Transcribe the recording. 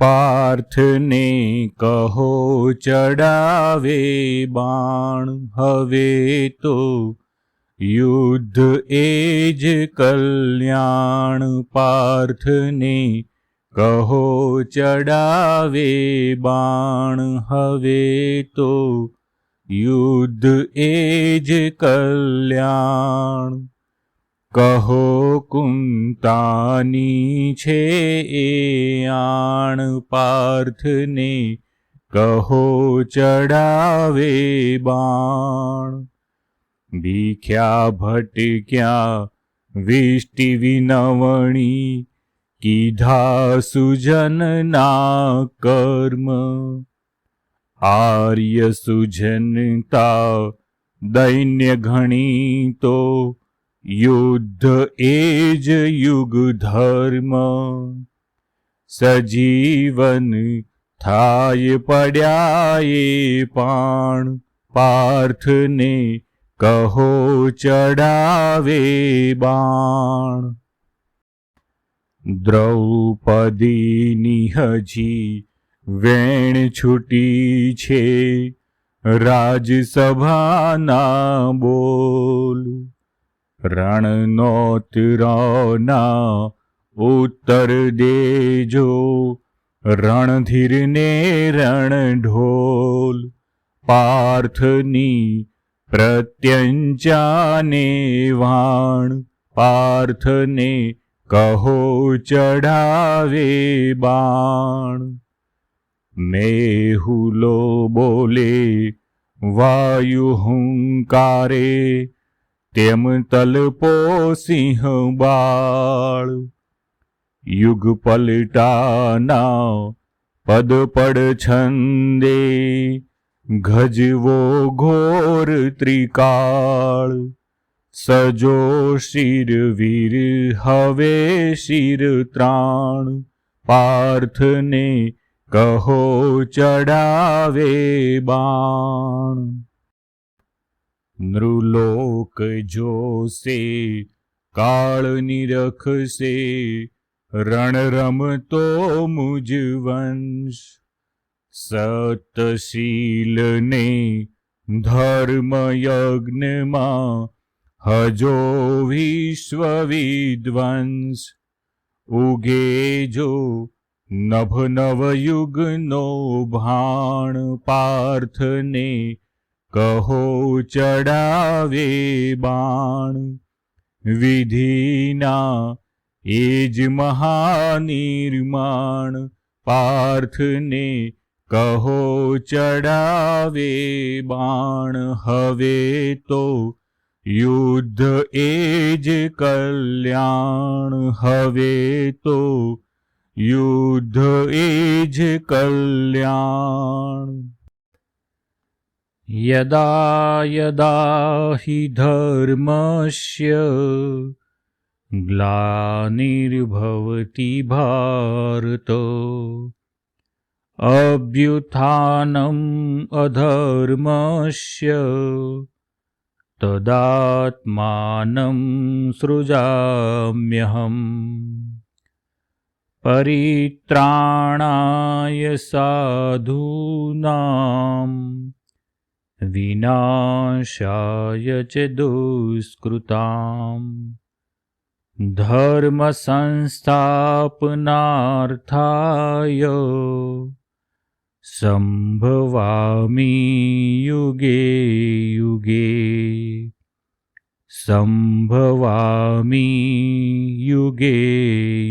પાર્થને કહો ચડાવે બાણ. હવે તો યુદ્ધ એ જ કલ્યાણ. પાર્થને કહો ચડાવે બાણ. હવે તો યુદ્ધ એ જ કલ્યાણ. કહો કુંતાની છે એ આણ પાર્થને, કહો ચડાવે બાણ. ભીખ્યા ભટક્યા, વિષ્ટિ વિનવણી, કીધા સુજનના કર્મ. આર્ય સુજનતા દૈન્ય ઘણી તો યુદ્ધ એ જ યુગ ધર્મ. સજીવન થાય પડ્યા એ પાણ પાર્થને કહો ચડાવે બાણ. દ્રૌપદીની હજી વેણ છૂટી છે. રાજસભાના બોલ. રણનોતરોના ઉત્તર દેજો, રણધીરને રણઢોલ, પાર્થની પ્રત્યંચાને વાણ, પાર્થને કહો ચઢાવે બાણ. મેહુલો બોલે, વાયુ હુંકારે તેમ તલપો સિંહ બાળ. યુગ પલટાના પદ પડ છંદે ગજવો ઘોર ત્રિકાળ. સજો શિર વીર, હવે શિર ત્રાણ. પાર્થને કહો ચડાવે બાણ. નૃલોક જોશે, કાળ નિરખશે રણ રમતો મુજ વંશ. સતશીલને ધર્મ યજ્ઞમાં હજો વિશ્વ વિદ્વંસ ઉગે જો નભ નવયુગનો ભાણ પાર્થને કહો ચડાવે બાણ. વિધિના એ જ મહાનિર્માણ. પાર્થને કહો ચડાવે બાણ. હવે તો યુદ્ધ એ જ કલ્યાણ. હવે તો યુદ્ધ એ જ કલ્યાણ. યદા યદા હિ ધર્મસ્ય ગ્લાનિર્ભવતી ભારત અભ્યુત્થાનમ અધર્મસ્ય તદાત્માનમ સૃજામ્યહમ પરિત્રાણાય સાધૂનામ ચ દુષ્કૃતાम् ધર્મસંસ્થાપનાર્થાય સંભવામી યુગે યુગે સંભવામી યુગે યુગે